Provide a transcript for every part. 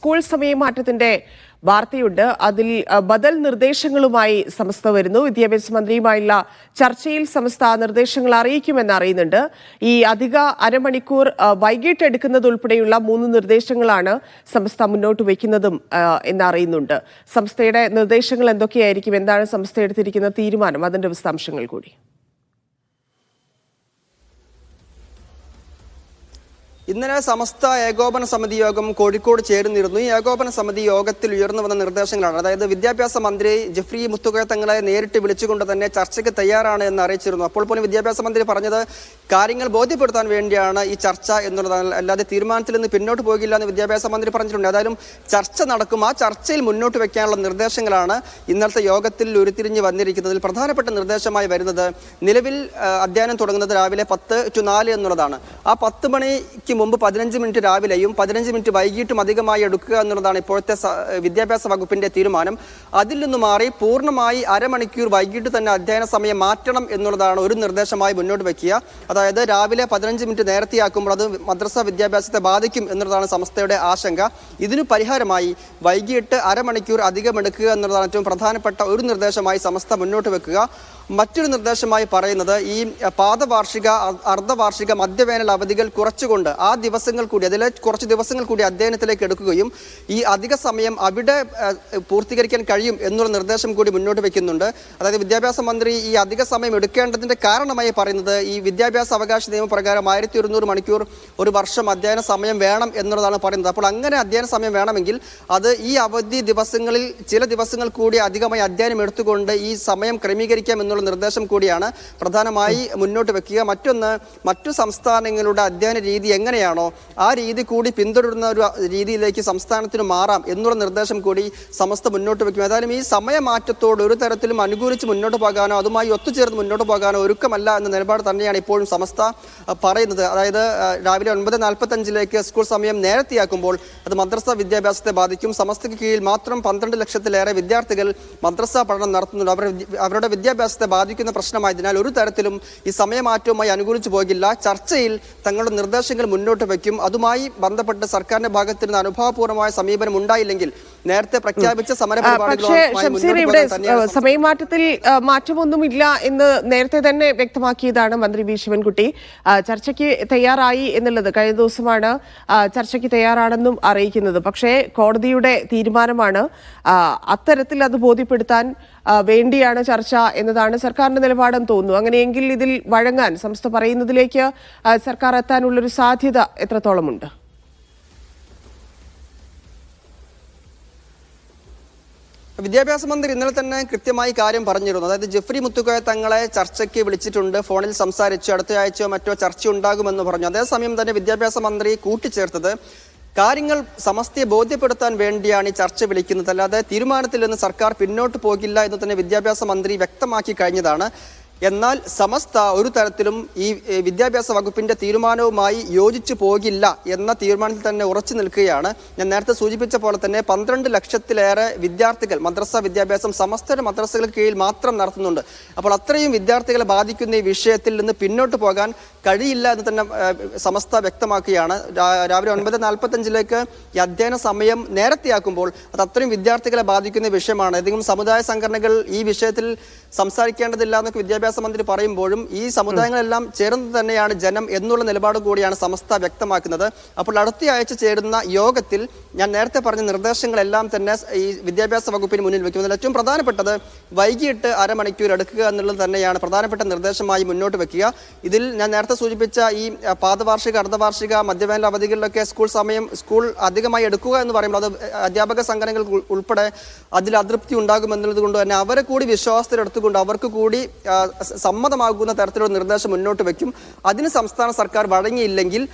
School സമയമാറ്റത്തിന്റെ വാർത്തയുണ്ട്. അതിൽ ബദൽ നിർദ്ദേശങ്ങളുമായി സമസ്ത വരുന്നു. വിദ്യാഭ്യാസ മന്ത്രിയുമായുള്ള ചർച്ചയിൽ സമസ്ത നിർദ്ദേശങ്ങൾ അറിയിക്കുമെന്ന് അറിയുന്നുണ്ട്. ഈ അധിക അരമണിക്കൂർ വൈകിട്ട് എടുക്കുന്നത് ഉൾപ്പെടെയുള്ള മൂന്ന് നിർദ്ദേശങ്ങളാണ് സമസ്ത മുന്നോട്ട് വയ്ക്കുന്നതും എന്നറിയുന്നുണ്ട് സംസ്ഥയുടെ നിർദ്ദേശങ്ങൾ എന്തൊക്കെയായിരിക്കും? എന്താണ് സംസ്ഥ എടുത്തിരിക്കുന്ന തീരുമാനം? അതിന്റെ വിശദാംശങ്ങൾ കൂടി. ഇന്നലെ സമസ്ത ഏകോപന സമിതി യോഗം കോഴിക്കോട് ചേരുന്നിരുന്നു. ഈ ഏകോപന സമിതി യോഗത്തിൽ ഉയർന്നു വന്ന നിർദ്ദേശങ്ങളാണ്. അതായത് വിദ്യാഭ്യാസ മന്ത്രി ജഫ്രി മുത്തുകയ തങ്ങളെ നേരിട്ട് വിളിച്ചുകൊണ്ട് തന്നെ ചർച്ചയ്ക്ക് തയ്യാറാണ് എന്ന് അറിയിച്ചിരുന്നു. അപ്പോൾ പോലും വിദ്യാഭ്യാസ മന്ത്രി പറഞ്ഞത് കാര്യങ്ങൾ ബോധ്യപ്പെടുത്താൻ വേണ്ടിയാണ് ഈ ചർച്ച എന്നുള്ളതാണ്. അല്ലാതെ തീരുമാനത്തിൽ നിന്ന് പിന്നോട്ട് പോകില്ല എന്ന് വിദ്യാഭ്യാസ മന്ത്രി പറഞ്ഞിട്ടുണ്ട്. ഏതായാലും ചർച്ച നടക്കും. ആ ചർച്ചയിൽ മുന്നോട്ട് വെക്കാനുള്ള നിർദ്ദേശങ്ങളാണ് ഇന്നത്തെ യോഗത്തിൽ ഉരുത്തിരിഞ്ഞ് വന്നിരിക്കുന്നതിൽ പ്രധാനപ്പെട്ട നിർദ്ദേശമായി വരുന്നത് നിലവിൽ അധ്യയനം തുടങ്ങുന്നത് രാവിലെ പത്ത് ടു നാല് എന്നുള്ളതാണ്. ആ പത്ത് മണിക്ക് മുമ്പ് പതിനഞ്ച് മിനിറ്റ് രാവിലെയും പതിനഞ്ച് മിനിറ്റ് വൈകിട്ടും അധികമായി എടുക്കുക എന്നുള്ളതാണ് ഇപ്പോഴത്തെ വിദ്യാഭ്യാസ വകുപ്പിന്റെ തീരുമാനം. അതിൽ നിന്ന് മാറി പൂർണമായി അരമണിക്കൂർ വൈകിട്ട് തന്നെ അധ്യയന സമയം മാറ്റണം എന്നുള്ളതാണ് ഒരു നിർദ്ദേശമായി മുന്നോട്ട് വയ്ക്കുക അതായത് രാവിലെ പതിനഞ്ച് മിനിറ്റ് നേരത്തെയാക്കുമ്പോൾ അത് മദ്രസ വിദ്യാഭ്യാസത്തെ ബാധിക്കും എന്നുള്ളതാണ് സംസ്ഥയുടെ ആശങ്ക. ഇതിനു പരിഹാരമായി വൈകിട്ട് അരമണിക്കൂർ അധികം എടുക്കുക എന്നുള്ളതാണ് ഏറ്റവും പ്രധാനപ്പെട്ട ഒരു നിർദ്ദേശമായി സംസ്ഥ മുന്നോട്ട് വെക്കുക. മറ്റൊരു നിർദ്ദേശമായി പറയുന്നത് ഈ പാദവാർഷിക അർദ്ധവാർഷിക മധ്യവേനൽ അവധികൾ കുറച്ചുകൊണ്ട് ആ ദിവസങ്ങൾ കൂടി അതിലെ കുറച്ച് ദിവസങ്ങൾ കൂടി അധ്യയനത്തിലേക്ക് എടുക്കുകയും ഈ അധിക സമയം അവിടെ പൂർത്തീകരിക്കാൻ കഴിയും എന്നുള്ള നിർദ്ദേശം കൂടി മുന്നോട്ട് വയ്ക്കുന്നുണ്ട് അതായത് വിദ്യാഭ്യാസ മന്ത്രി ഈ അധിക സമയം എടുക്കേണ്ടതിന്റെ കാരണമായി പറയുന്നത് ഈ വിദ്യാഭ്യാസ അവകാശ നിയമപ്രകാരം ആയിരത്തി ഒരുന്നൂറ് മണിക്കൂർ ഒരു വർഷം അധ്യയന സമയം വേണം എന്നുള്ളതാണ് പറയുന്നത്. അപ്പോൾ അങ്ങനെ അധ്യയന സമയം വേണമെങ്കിൽ അത് ഈ അവധി ദിവസങ്ങളിൽ ചില ദിവസങ്ങൾ കൂടി അധികമായി അധ്യയനം എടുത്തുകൊണ്ട് ഈ സമയം ക്രമീകരിക്കാം എന്നുള്ള നിർദ്ദേശം കൂടിയാണ് പ്രധാനമായി മുന്നോട്ട് വെക്കുക. മറ്റൊന്ന് മറ്റു സംസ്ഥാനങ്ങളുടെ അധ്യയന രീതി എങ്ങനെയാണോ ആ രീതി കൂടി പിന്തുടരുന്ന ഒരു രീതിയിലേക്ക് സംസ്ഥാനത്തിന് മാറാം എന്നുള്ള നിർദ്ദേശം കൂടി സമസ്ത മുന്നോട്ട് വെക്കും. ഏതായാലും ഈ സമയമാറ്റത്തോട് ഒരു തരത്തിലും അനുകൂലിച്ച് മുന്നോട്ട് പോകാനോ അതുമായി ഒത്തുചേർന്ന് മുന്നോട്ട് പോകാനോ ഒരുക്കമല്ല എന്ന നിലപാട് തന്നെയാണ് ഇപ്പോഴും സമസ്ത പറയുന്നത്. അതായത് രാവിലെ ഒൻപത് നാൽപ്പത്തഞ്ചിലേക്ക് സ്കൂൾ സമയം നേരത്തെയാക്കുമ്പോൾ അത് മദ്രസ വിദ്യാഭ്യാസത്തെ ബാധിക്കും. സമസ്തയ്ക്ക് കീഴിൽ മാത്രം പന്ത്രണ്ട് ലക്ഷത്തിലേറെ വിദ്യാർത്ഥികൾ മദ്രസ പഠനം നടത്തുന്നുണ്ട്. അവരുടെ അവരുടെ വിദ്യാഭ്യാസത്തെ ബാധിക്കുന്ന പ്രശ്നമായതിനാൽ ഒരു തരത്തിലും ഈ സമയമാറ്റവുമായി അനുകൂലിച്ചു പോകില്ല. ചർച്ചയിൽ തങ്ങളുടെ നിർദ്ദേശങ്ങൾ മുന്നോട്ട് വയ്ക്കും. അതുമായി ബന്ധപ്പെട്ട് സർക്കാരിന്റെ ഭാഗത്ത് നിന്ന് അനുഭവപൂർവമായ സമീപനം ഉണ്ടായില്ലെങ്കിൽ നേരത്തെ പ്രഖ്യാപിച്ച സമര മാറ്റമൊന്നും ഇല്ല സമയമാറ്റത്തിൽ മാറ്റമൊന്നുമില്ല എന്ന് നേരത്തെ തന്നെ വ്യക്തമാക്കിയതാണ് മന്ത്രി വി. ശിവൻകുട്ടി. ചർച്ചയ്ക്ക് തയ്യാറായി എന്നുള്ളത് കഴിഞ്ഞ ദിവസമാണ് ചർച്ചയ്ക്ക് തയ്യാറാണെന്നും അറിയിക്കുന്നത്. പക്ഷേ കോടതിയുടെ തീരുമാനമാണ് അത്തരത്തിൽ അത് ബോധ്യപ്പെടുത്താൻ വേണ്ടിയാണ് ചർച്ച എന്നതാണ് സർക്കാരിന്റെ നിലപാടെന്ന് തോന്നുന്നു. അങ്ങനെയെങ്കിൽ ഇതിൽ വഴങ്ങാൻ സംസ്ഥ പറയുന്നതിലേക്ക് സർക്കാർ എത്താനുള്ളൊരു സാധ്യത എത്രത്തോളമുണ്ട്? വിദ്യാഭ്യാസ മന്ത്രി ഇന്നലെ തന്നെ കൃത്യമായി കാര്യം പറഞ്ഞിരുന്നു. അതായത് ജെഫ്രി മുത്തുക്കോയ തങ്ങളെ ചർച്ചയ്ക്ക് വിളിച്ചിട്ടുണ്ട്. ഫോണിൽ സംസാരിച്ചു. അടുത്ത മറ്റോ ചർച്ച ഉണ്ടാകുമെന്ന് പറഞ്ഞു. അതേസമയം തന്നെ വിദ്യാഭ്യാസ മന്ത്രി കൂട്ടിച്ചേർത്തത് കാര്യങ്ങൾ സമസ്തയെ ബോധ്യപ്പെടുത്താൻ വേണ്ടിയാണ് ഈ ചർച്ച വിളിക്കുന്നത്. അല്ലാതെ തീരുമാനത്തിൽ നിന്ന് സർക്കാർ പിന്നോട്ട് പോകില്ല എന്ന് തന്നെ വിദ്യാഭ്യാസ മന്ത്രി വ്യക്തമാക്കി കഴിഞ്ഞതാണ്. എന്നാൽ സമസ്ത ഒരു തരത്തിലും ഈ വിദ്യാഭ്യാസ വകുപ്പിന്റെ തീരുമാനവുമായി യോജിച്ചു പോകില്ല എന്ന തീരുമാനത്തിൽ തന്നെ ഉറച്ചു നിൽക്കുകയാണ്. ഞാൻ നേരത്തെ സൂചിപ്പിച്ച പോലെ തന്നെ പന്ത്രണ്ട് ലക്ഷത്തിലേറെ വിദ്യാർത്ഥികൾ മദ്രസ വിദ്യാഭ്യാസം സമസ്തയുടെ മദ്രസകൾക്ക് കീഴിൽ മാത്രം നടത്തുന്നുണ്ട്. അപ്പോൾ അത്രയും വിദ്യാർത്ഥികളെ ബാധിക്കുന്ന ഈ വിഷയത്തിൽ നിന്ന് പിന്നോട്ട് പോകാൻ കഴിയില്ല എന്ന് തന്നെ സമസ്ത വ്യക്തമാക്കുകയാണ്. രാവിലെ ഒൻപത് നാൽപ്പത്തഞ്ചിലേക്ക് ഈ അധ്യയന സമയം നേരത്തെയാക്കുമ്പോൾ അത് അത്രയും വിദ്യാർത്ഥികളെ ബാധിക്കുന്ന വിഷയമാണ്. ഏതെങ്കിലും സമുദായ സംഘടനകൾ ഈ വിഷയത്തിൽ സംസാരിക്കേണ്ടതില്ല എന്നൊക്കെ വിദ്യാഭ്യാസ മന്ത്രി പറയുമ്പോഴും ഈ സമുദായങ്ങളെല്ലാം ചേർന്ന് തന്നെയാണ് ജനം എന്നുള്ള നിലപാട് കൂടിയാണ് സമസ്ത വ്യക്തമാക്കുന്നത്. അപ്പോൾ അടുത്ത ആഴ്ച ചേരുന്ന യോഗത്തിൽ ഞാൻ നേരത്തെ പറഞ്ഞ നിർദ്ദേശങ്ങളെല്ലാം തന്നെ ഈ വിദ്യാഭ്യാസ വകുപ്പിന് മുന്നിൽ വെക്കുന്നത് ഏറ്റവും പ്രധാനപ്പെട്ടത് വൈകിട്ട് അരമണിക്കൂർ എടുക്കുക എന്നുള്ളത് തന്നെയാണ് പ്രധാനപ്പെട്ട നിർദ്ദേശമായി മുന്നോട്ട് വെക്കുക. ഇതിൽ ഞാൻ നേരത്തെ സൂചിപ്പിച്ച ഈ പാദവാർഷിക അർദ്ധവാർഷിക മധ്യവേനൽ അവധികളിലൊക്കെ സ്കൂൾ സമയം സ്കൂൾ അധികമായി എടുക്കുക എന്ന് പറയുമ്പോൾ അത് അധ്യാപക സംഘടനകൾ ഉൾപ്പെടെ അതിൽ അതൃപ്തി ഉണ്ടാകുമെന്നുള്ളത് കൊണ്ട് തന്നെ അവരെ കൂടി വിശ്വാസത്തിലെടുത്തുകൊണ്ട് അവർക്ക് കൂടി സമ്മതമാകുന്ന തരത്തിലുള്ള നിർദ്ദേശം മുന്നോട്ട് വെക്കും. അതിന് സംസ്ഥാന സർക്കാർ വഴങ്ങിയില്ലെങ്കിൽ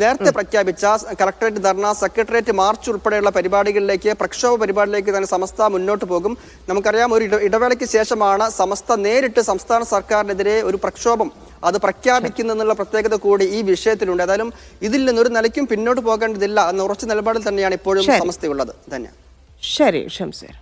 നേരത്തെ പ്രഖ്യാപിച്ച കളക്ടറേറ്റ് ധർണ സെക്രട്ടേറിയറ്റ് മാർച്ച് ഉൾപ്പെടെയുള്ള പരിപാടികളിലേക്ക് പ്രക്ഷോഭ പരിപാടിയിലേക്ക് തന്നെ സമസ്ത മുന്നോട്ട് പോകും. നമുക്കറിയാം ഒരു ഇടവേളയ്ക്ക് ശേഷമാണ് സമസ്ത നേരിട്ട് സംസ്ഥാന സർക്കാരിനെതിരെ ഒരു പ്രക്ഷോഭം അത് പ്രഖ്യാപിക്കുന്നെന്നുള്ള പ്രത്യേകത കൂടി ഈ വിഷയത്തിലുണ്ട്. ഏതായാലും ഇതിൽ നിന്നൊരു നിലയ്ക്കും പിന്നോട്ട് പോകേണ്ടതില്ല എന്ന ഉറച്ച നിലപാടിൽ തന്നെയാണ് ഇപ്പോഴും സമസ്തയുള്ളത്. തന്നെ ശരി ഷംസീർ.